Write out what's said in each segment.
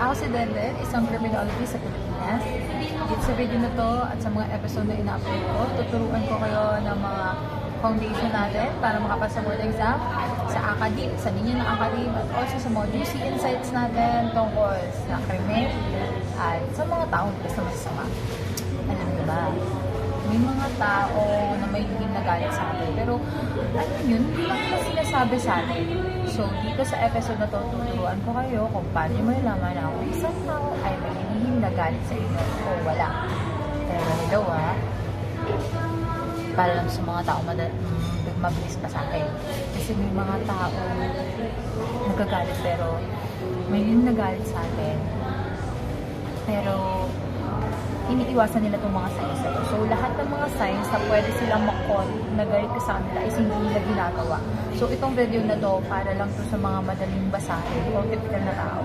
Ako si Denden, isang criminologist sa Pilipinas. Dito sa video na to at sa mga episode na ina-upload ko, tuturuan ko kayo ng mga foundation natin para makapasa board exam sa academe, sa linya ng academe at also sa mga juicy insights natin tungkol sa krimen at sa mga taong basta masasama. Alam niyo ba? May mga tao na may hindi nagalit sa atin. Pero, ano yun, hindi lang nila sinasabi sa atin. So, dito sa episode na to, tuturuan ko kayo kung paano mo nalaman na kung tao ay may hindi nagalit sa inyo o wala. Pero, hello ah, para lang sa mga tao mada- mm, mabilis pa sa akin. Kasi may mga tao nagagalit pero may nagalit sa atin. Pero, iniiwasan nila itong mga signs na. So, lahat ng mga signs na pwede silang makon na galit ka sa kanila is hindi nila ginagawa. So, itong video na to, para lang to sa mga madaling basahin o typical na tao.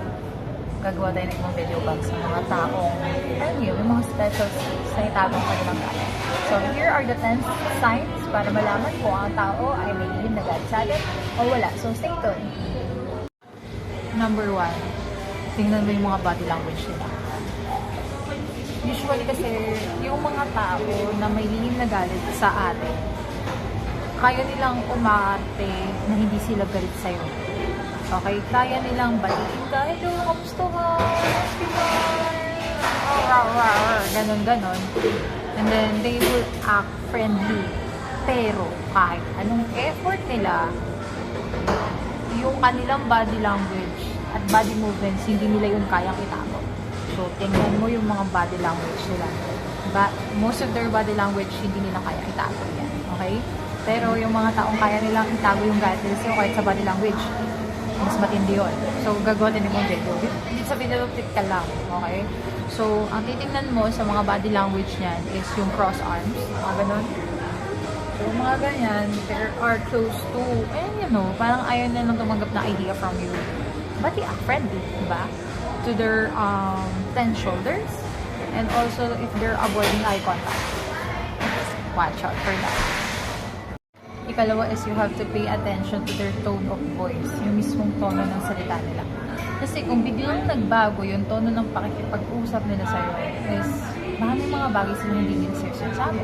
Gagawa tayo ng video bag sa mga taong, alam niyo, yung mga special skills na itagong kanilang galit. So, here are the 10 signs para malaman kung ang tao ay may lihim na galit sa atin o wala. So, stay tuned. Number one, tingnan mo yung mga body language nila usually kasi yung mga tao na may lihim na galit sa atin, kaya nilang umarte na hindi sila galit sa'yo. Okay? Kaya nilang balikin ka, hello, kamusta ka? Ganon, ganon. And then, they will act friendly. Pero, kahit anong effort nila, yung kanilang body language at body movements, hindi nila yun kayang itago. So, tingnan mo yung mga body language nila. Ba most of their body language, hindi nila kaya itago yan. Okay? Pero yung mga taong kaya nilang itago yung galit nila sa'yo kahit sa body language, mas matindi yun. So, gagawa din yung video. Hindi sa video, ka lang. Okay? So, ang titingnan mo sa mga body language niyan is yung cross arms. Mga ganon. So, mga ganyan, they are close to, and you know, parang ayaw na lang tumanggap na idea from you. But are friendly, di ba? To their um, ten shoulders. And also, if they're avoiding eye contact. Watch out for that. Ikalawa is you have to pay attention to their tone of voice, yung mismong tono ng salita nila. Kasi kung biglang nagbago yung tono ng pakikipag-usap nila sa'yo is baka may mga bagay sila hindi din sa'yo sinasabi.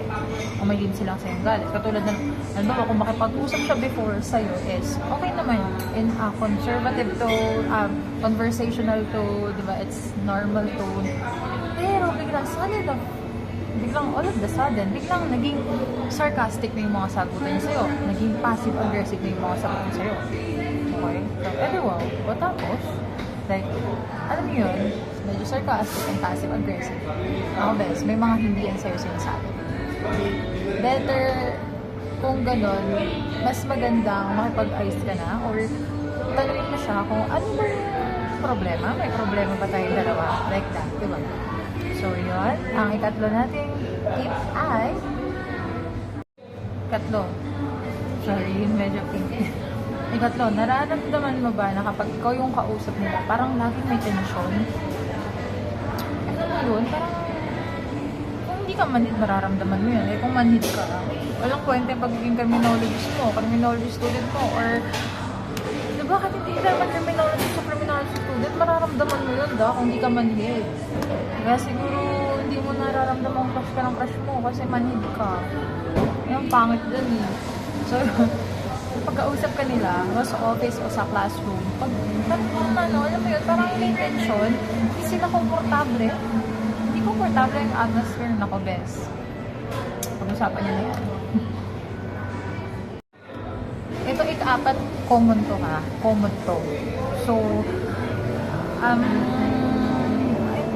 O may din silang sa'yo galit. Katulad ng, halimbawa, kung makipag-usap siya before sa'yo is okay naman in a conservative tone, um, conversational tone, di ba? It's normal tone. Pero biglang solid of biglang all of the sudden, biglang naging sarcastic na yung mga sagutan niya sa'yo. Naging passive-aggressive na yung mga sagutan sa'yo. Okay? So, wow. O tapos, like, alam mo yun, medyo sarcastic and passive-aggressive. Ako best, may mga hindi yan sa'yo sinasabi. Better, kung ganon, mas magandang makipag-ayos ka na or tanungin mo siya kung ano ba yung problema? May problema ba tayong dalawa? Like that, di ba? So, yun. Ang ikatlo nating tip ay Ikatlo. Sorry, medyo pink. Ikatlo, nararamdaman mo ba na kapag ikaw yung kausap nila, parang laging may tension? Yun? Parang kung hindi ka manhid, mararamdaman mo yun. Eh, kung manhid ka, walang kwenta yung pagiging criminologist mo, criminology student mo, or di ba, kahit hindi ka naman criminologist o criminology student, mararamdaman mo yun, da, kung hindi ka manhid. Kaya siguro, hindi mo nararamdaman crush ka ng crush mo kasi manhid ka. Yung pangit dun eh. So, pagkausap ka nila, o sa office o sa classroom, pag, pag ano, alam mo yun, parang may tension, hindi sila komportable. Komportable yung atmosphere na ko, best. Pag-usapan niyo na yan. Ito ika-apat, common to ha. Common to. So, um,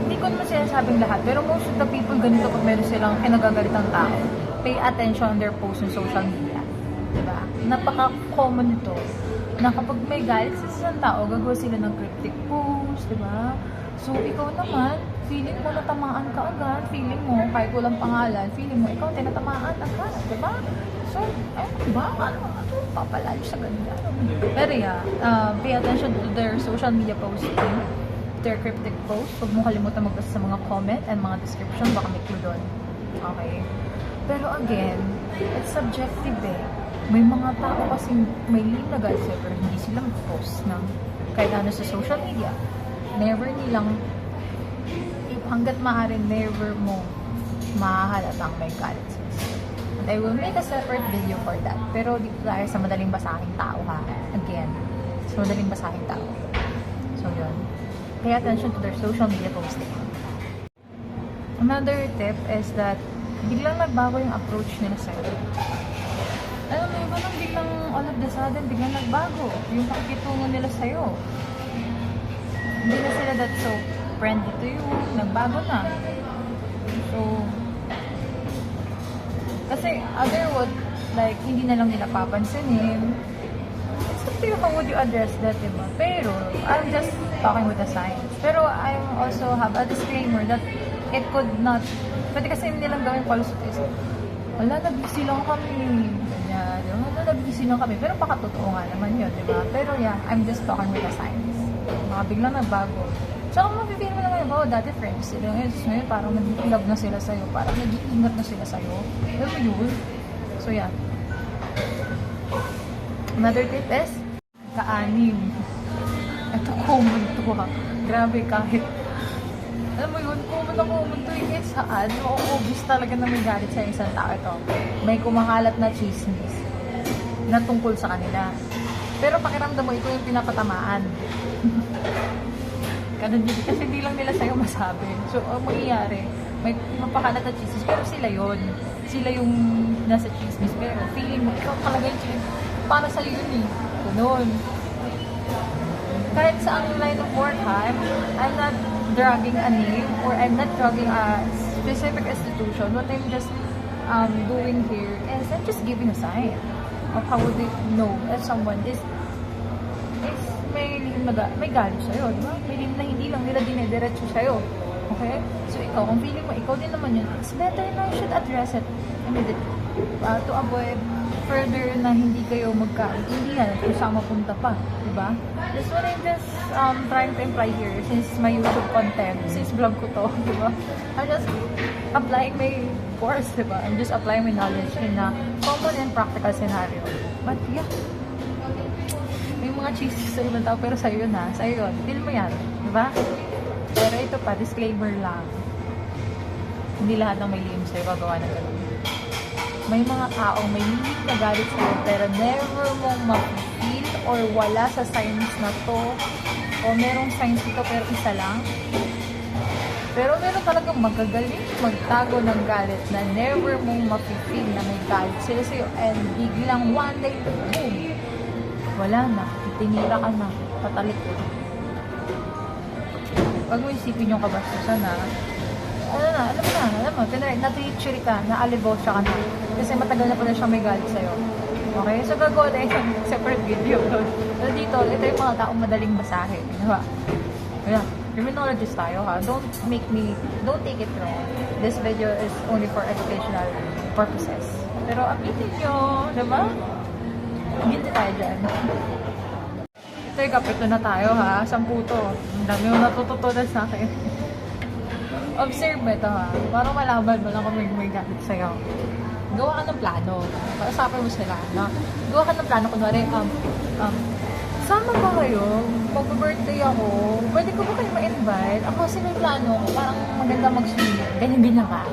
hindi ko naman sinasabing lahat, pero most of the people ganito pag meron silang kinagagalitang tao. Pay attention on their posts on social media. Diba? Napaka-common nito na kapag may galit sa isang tao, gagawa sila ng cryptic post, diba? So, ikaw naman, feeling mo natamaan ka agad, feeling mo, kahit walang pangalan, feeling mo, ikaw tinatamaan agad, diba? So, eh, ba? Ano, ano, papalayo sa ganyan. Pero yeah, uh, pay attention to their social media posting, their cryptic posts. Huwag mo kalimutan magbasa sa mga comment and mga description, baka may clue doon. Okay? Pero again, it's subjective eh. May mga tao kasi may lean na guys pero hindi sila mag-post ng kahit ano sa social media. Never nilang, hanggat maaari, never mo mahahalatang may galit sila. And I will make a separate video for that. Pero dito tayo sa madaling basahing tao ha. Again, sa madaling basahing tao. So yun. Pay attention to their social media posting. Another tip is that biglang nagbago yung approach nila sa'yo. Alam mo, iba nang biglang all of the sudden, biglang nagbago yung pakikitungo nila sa'yo. Hindi na sila that so friendly to you. Nagbago na. So, kasi other would, like, hindi na lang nila papansinin. It's up to you how would you address that, diba? Pero, I'm just talking with the science. Pero, I also have a disclaimer that it could not, pwede kasi nilang gawin palusot is, wala, nag-busy lang kami. Ganyan. Wala, nag-busy lang kami. Pero baka totoo nga naman yun, di ba? Pero yeah, I'm just talking with the science. Mga biglang nagbago. Tsaka mapipili mo naman, oh, dati friends sila. Ngayon, ngayon parang nag-love na sila sa'yo. Parang nag-iingat na sila sa'yo. Alam mo yun? So yeah. Another tip is, kaanim. Ito common to ha. Grabe kahit alam mo yun, common na common to eh. Saan, obvious talaga na may galit sa isang tao ito. May kumakalat na chismis na tungkol sa kanila. Pero pakiramdam mo, ito yung pinapatamaan. Ganun din. Kasi hindi lang nila sa'yo masabi. So, ang mangyayari, may mapakalat na chismis, pero sila yon Sila yung nasa chismis. Pero feeling mo, ikaw talaga yung chismis. Para sa'yo yun eh. Ganun kahit sa ang line of work ha, I'm, not dragging a name or I'm not dragging a specific institution. What I'm just um, doing here is I'm just giving a sign of how would they know if someone is maga, may galit sa'yo, di ba? May na hindi lang nila dinediretso sa'yo. Okay? So ikaw, kung feeling mo, ikaw din naman yun, it's better na you should address it immediately. Uh, to avoid further na hindi kayo magkaintindihan at kung saan mapunta pa, di ba? That's what I'm just um, trying to imply here since my YouTube content, since vlog ko to, di ba? I'm just applying my course, di ba? I'm just applying my knowledge in a common and practical scenario. But yeah, mga cheesy sa ibang tao, pero sa'yo yun ha, sa'yo yun. Feel mo yan, di ba? Pero ito pa, disclaimer lang. Hindi lahat ng may lihim sa'yo gagawa ng ganun may mga taong may limit na galit sa'yo pero never mong ma-feel or wala sa signs na to o merong signs ito pero isa lang pero meron talagang magagaling magtago ng galit na never mong ma-feel na may galit sila sa'yo and biglang one day boom wala na tinira ka na patalikod Huwag mo isipin yung kabastusan na ano na, alam na, alam mo, tinry, na-treachery ka, na-alibosya ka na. Kasi matagal na pala siya may galit sa'yo. Okay? So, gagawa na yung separate video. So, dito, ito yung mga taong madaling basahin. Di ba? Yeah. Criminologist tayo ha. Don't make me, don't take it wrong. This video is only for educational purposes. Pero apitin nyo, di ba? Guilty tayo dyan. Ito yung kapito na tayo ha. Sampu to. Ang dami mo natututunan sa akin. Observe mo ito ha. Para malaman mo lang kung may, may galit sa'yo. Gawa ka ng plano. Kausapin mo sila. No? Gawa ka ng plano. Kunwari, um, um, sama ba kayo? Mag-birthday ako. Pwede ko ba kayo ma-invite? Ako kasi may plano ko. Parang maganda mag-swimming. Ganyan-ganyan ka.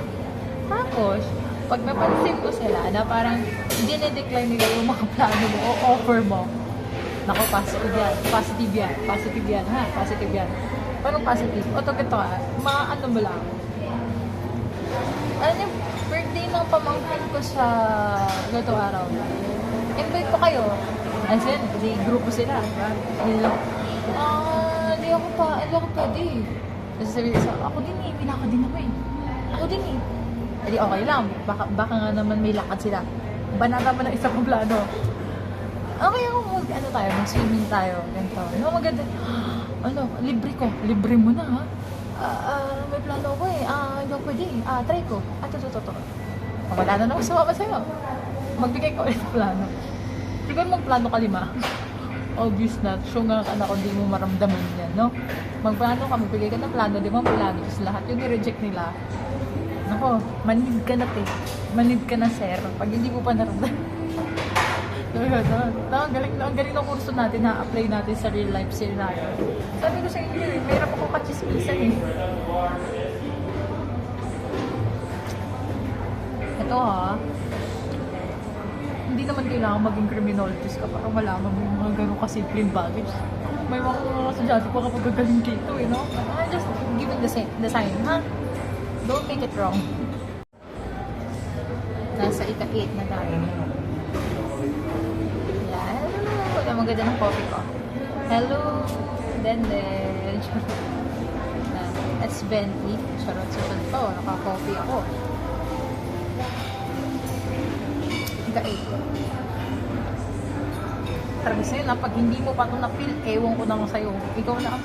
Tapos, pag napansin ko sila na parang dinedecline nila yung mga plano mo o offer mo, Nako, positive yan. Positive yan. Positive yan, ha? Positive yan. Parang positive. O, to, ito ha. Mga ano mo lang. Ano yung birthday ng pamangkin ko sa gato araw. Invite ko kayo. As in, di grupo sila. Hindi lang, ah, di ako pa, di ako pwede. Kasi sabi sa ako din eh, pinaka din ako eh. Ako din eh. Edi okay lang, baka, baka nga naman may lakad sila. Banata mo ng isa kong plano. Okay ako, mag, ano tayo, mag-swimming tayo. Ganito. Ano maganda? Ano, libre ko. Libre mo na, ha? Ah, ah, may plano ko eh. Ah, hindi ako pwede. Ah, try ko. Ah, to, to, to, to. Wala na naman sumama sa'yo. Magbigay ka ulit plano. Siguro magplano ka lima. Obvious na. Sure nga ka na kung di mo maramdaman yan, no? Magplano ka, magbigay ka ng plano, di mo malagos lahat. Yung i-reject nila, Nako, manid ka na, te. Manid ka na, sir. Pag hindi mo pa naramdaman. Doon, doon. Ang galing, ang galing ng kurso natin na apply natin sa real life scenario. Sabi ko sa inyo, eh, mayroon ako kachismisan eh. Ito ha, hindi naman kailangan maging criminologist ka para malaman mo yung mga ganun kasimpleng baggage. Ah, May mga mga sadyati pa kapag gagaling dito, you know? I'm just giving the, the sign, ha? Don't take it wrong. Nasa ika-8 na tayo. Ang maganda ng coffee ko. Hello, Denden. Na, That's Bentley. Charot sa to. Naka-coffee ako. Ika-8. Sabi sa'yo na pag hindi mo pa ito na-feel, ewan ko naman sa'yo. Ikaw na ang.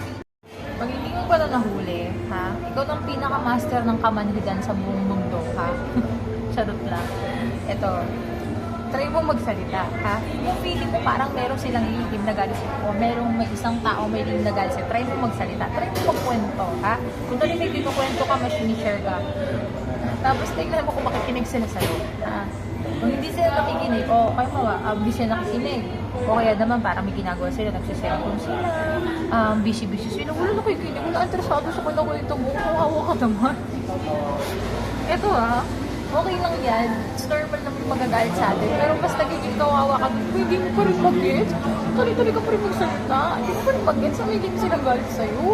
Pag hindi mo pa ito nahuli, ha? Ikaw na ang pinaka-master ng kamanhigan sa buong mundo, ha? Charot lang. Ito, try mo magsalita, ha? Yung feeling mo parang meron silang lihim na galit o merong may isang tao may lihim na galit try mo magsalita, try mo magkwento, ha? Kung dali may kinukwento ka, may sinishare ka, tapos tingnan mo kung makikinig sila sa'yo, ha? Kung hindi sila nakikinig, o kaya mawa, um, hindi sila nakikinig, o kaya naman parang may ginagawa sila, nagsiselfon sila, um, busy-busy sila, wala nakikinig, wala interesado sa kwento mo, kawawa ka naman. Eto ha, okay lang yan. It's normal naman magagalit sa atin. Pero mas nagiging kawawa ka, hindi mo pa rin mag-get. Tuloy-tuloy ka pa rin magsalita. Hindi mo pa rin mag-get. Sa may hindi silang galit sa'yo.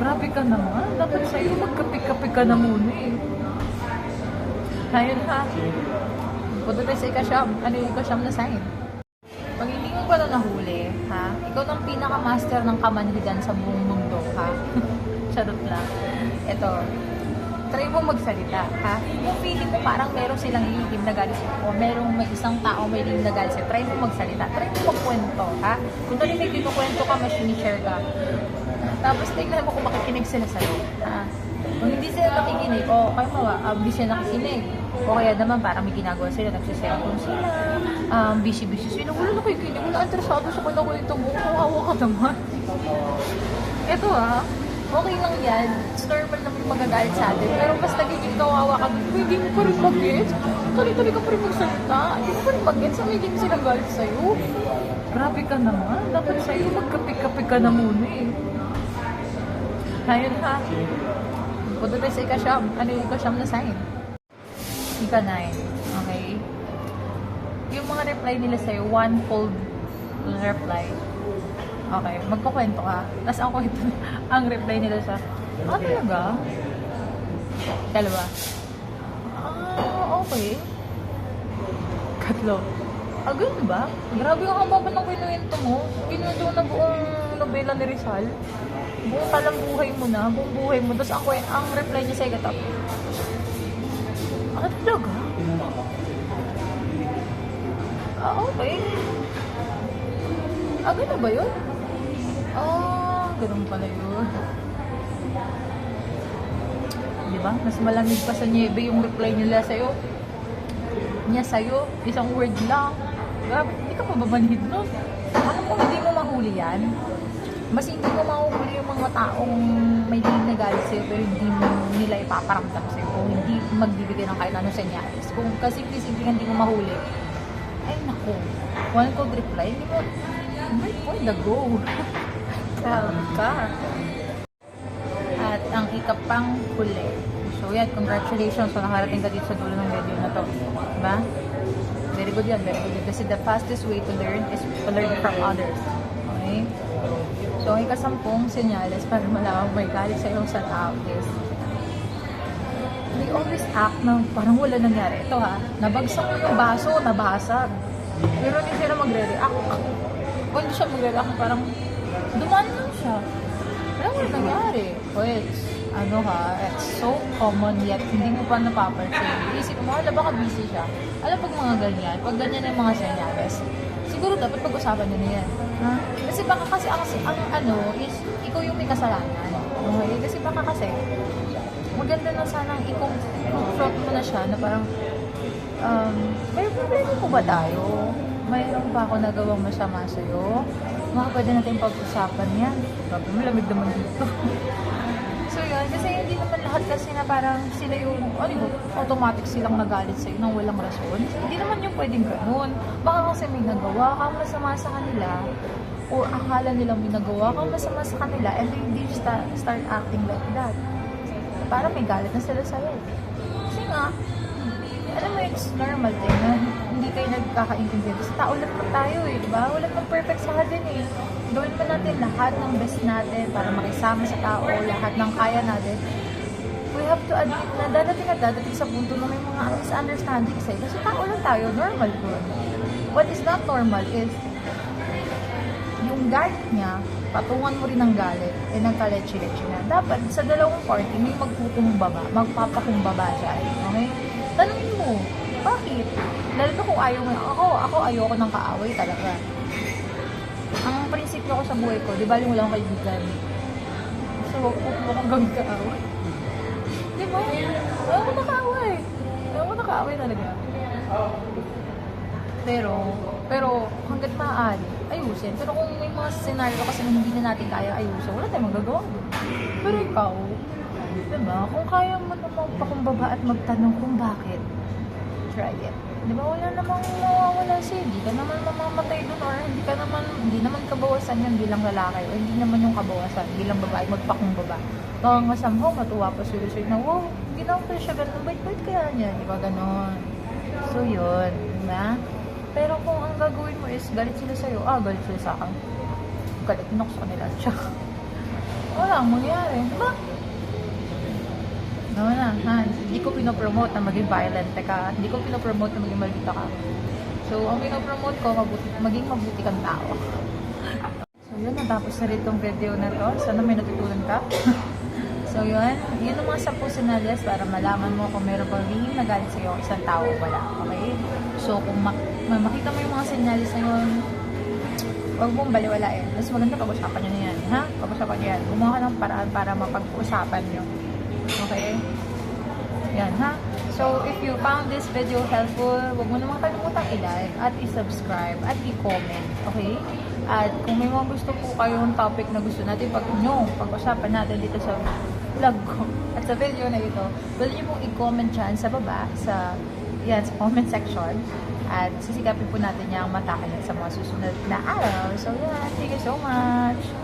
Grabe ka naman. Dapat sa'yo magkape-kape ka na muna eh. Ayun ha. Tayo sa ikasyam. Ano yung ikasyam na sign? Pag hindi mo pa na nahuli, ha? Ikaw ang pinaka-master ng kamanhigan sa buong mundo, ha? Charot lang. Ito, try mo magsalita, ha? Yung feeling mo parang meron silang lihim na galit o merong may isang tao may lihim na galit sa'yo, try mo magsalita, try mo magkwento, ha? Kung dali may kinukwento ka, may sinishare ka, tapos tingnan mo kung makikinig sila sa'yo, ha? Kung hindi sila nakikinig, o kaya mawa, hindi sila nakikinig, o kaya naman parang may ginagawa sila, nagsiselfon sila, um, busy-busy sila, wala nakikinig, wala interesado sa kwento mo, kawawa ka naman. Ito ah, okay lang yan. It's normal naman magagalit sa atin. Pero mas nagiging kawawa ka, hindi mo pa rin mag-get. Tuloy-tuloy ka pa rin magsalita. Hindi mo pa rin mag-get sa may hindi silang galit sa'yo. Grabe ka naman. Dapat sa'yo magkape-kape ka na muna eh. Ayun ha. Punta tayo sa ikasyam. Ano yung ikasyam na sign? Ika 9. Okay? Yung mga reply nila sa'yo, one fold reply. Okay, magkukwento ka. Tapos ang kwento, ang reply nila sa, ah, talaga? Dalawa. Ah, okay. Katlo. Ah, ganun ba? Grabe ang haba ng kinuwento mo. Kinuwento na buong nobela ni Rizal. Buong talang buhay mo na, buong buhay mo. Tapos ako, ang reply niya sa igatap, ah, talaga? Ah, okay. Ah, ganun ba yun? Ah, ganun pala yun. Di ba? Mas malamig pa sa niebe yung reply nila sa'yo. Niya sa'yo, isang word lang. Grabe, hindi ka mababanhid nun. Alam mo, hindi mo mahuli yan. Mas hindi mo mahuhuli yung mga taong may hindi na galit sa'yo pero hindi mo nila ipaparamdam sa'yo o hindi magbibigay ng kahit anong senyales. Kung kasi simple hindi mo mahuli, ay naku, one cold reply, hindi mo, may point na go. Proud ka. At ang ikapang huli. So yan, congratulations. So nakarating ka dito sa dulo ng video na to. Diba? Very good yan, very good yan. Kasi the fastest way to learn is to learn from others. Okay? So ang ikasampung senyales para malaman may galit sa iyong sa tao is they always act na parang wala nangyari. Ito ha, nabagsak ko yung baso, nabasag. Pero hindi sila magre-react. O hindi siya magre-react, parang dumaan lang siya. Wala wala nangyari. Well, ano ha, it's so common yet hindi mo pa napapansin. Isip mo, ala baka busy siya. Alam pag mga ganyan, pag ganyan yung mga senyales, siguro dapat pag-usapan nyo na yan. Ha? Kasi baka kasi ang, ang ano is, ikaw yung may kasalanan. Okay? Kasi baka kasi, maganda na sanang i-confront mo na siya na parang, um, may problema po ba tayo? Mayroon ba ako nagawang masama sa'yo? Mga pwede natin pag-usapan yan. Sabi mo, lamig naman dito. so yun, kasi hindi naman lahat kasi na parang sila yung, ano yun, automatic silang nagalit sa'yo nang walang rason. Hindi naman yung pwedeng ganun. Baka kasi may nagawa kang masama sa kanila, or akala nila may nagawa kang masama sa kanila, and then they start, start acting like that. Parang may galit na sila sa'yo. Kasi nga, alam mo, it's normal din na kayo nagkakaintindihan. Kasi tao lang po tayo eh, di ba? Wala namang perfect sa atin eh. Gawin pa natin lahat ng best natin para makisama sa tao, lahat ng kaya natin. We have to admit na dadating at dadating sa punto na may mga misunderstanding sa'yo. Kasi tao lang tayo, normal po. What is not normal is yung galit niya, patungan mo rin ng galit, eh nagkaletse-letse na. Dapat sa dalawang party, may magkukumbaba, magpapakumbaba siya. Okay? Tanungin mo, bakit? Lalo na kung ayaw mo, ako, ako ayoko ng kaaway talaga. Ang prinsipyo ko sa buhay ko, di ba yung walang kaibigan? So, huwag mo akong gawin kaaway. Di ba? Ayaw ko na kaaway. Ayaw ko na talaga. Pero, pero hanggat maaari, ayusin. Pero kung may mga scenario kasi na hindi na natin kaya ayusin, wala tayong magagawa. Pero ikaw, diba, kung kaya mo namang pakumbaba at magtanong kung bakit, try it. Di ba, wala namang mawawala sa'yo. Hindi ka naman mamamatay dun or hindi ka naman, hindi naman kabawasan yan bilang lalaki o hindi naman yung kabawasan bilang babae magpakumbaba. Baka nga somehow matuwa pa sila sa'yo na, wow, naman pala siya ganun. Bait-bait kaya niya. Di ba, ganon. So, yun. Diba? Pero kung ang gagawin mo is galit sila sa'yo, ah, galit sila sa akin. Galit mo sa kanila. Tsaka, wala ang mangyari. Diba? No na, ha? Hindi ko pinopromote na maging violent ka. Hindi ko pinopromote na maging maldita ka. So, ang pinopromote ko, mabuti, maging mabuti kang tao. So, yun, natapos na rin tong video na to. Sana may natutunan ka. so, yun. Yun ang mga sampu senyales para malaman mo kung meron bang rin nagalit sa'yo ang isang tao wala. Okay? So, kung ma- ma- makita mo yung mga senyales na yun, huwag mong baliwalain. Mas maganda pag-usapan nyo na yan. Ha? Pag-usapan nyo yan. Gumawa ka ng paraan para mapag-usapan nyo. Okay? Yan, ha? So, if you found this video helpful, huwag mo naman kalimutang i-like at i-subscribe at i-comment. Okay? At kung may mga gusto po kayong topic na gusto natin pag nyo, pag-usapan natin dito sa vlog ko at sa video na ito, pwede nyo pong i-comment dyan sa baba, sa, yan, sa comment section. At sisikapin po natin yung matakin sa mga susunod na araw. So, yan. Thank you so much.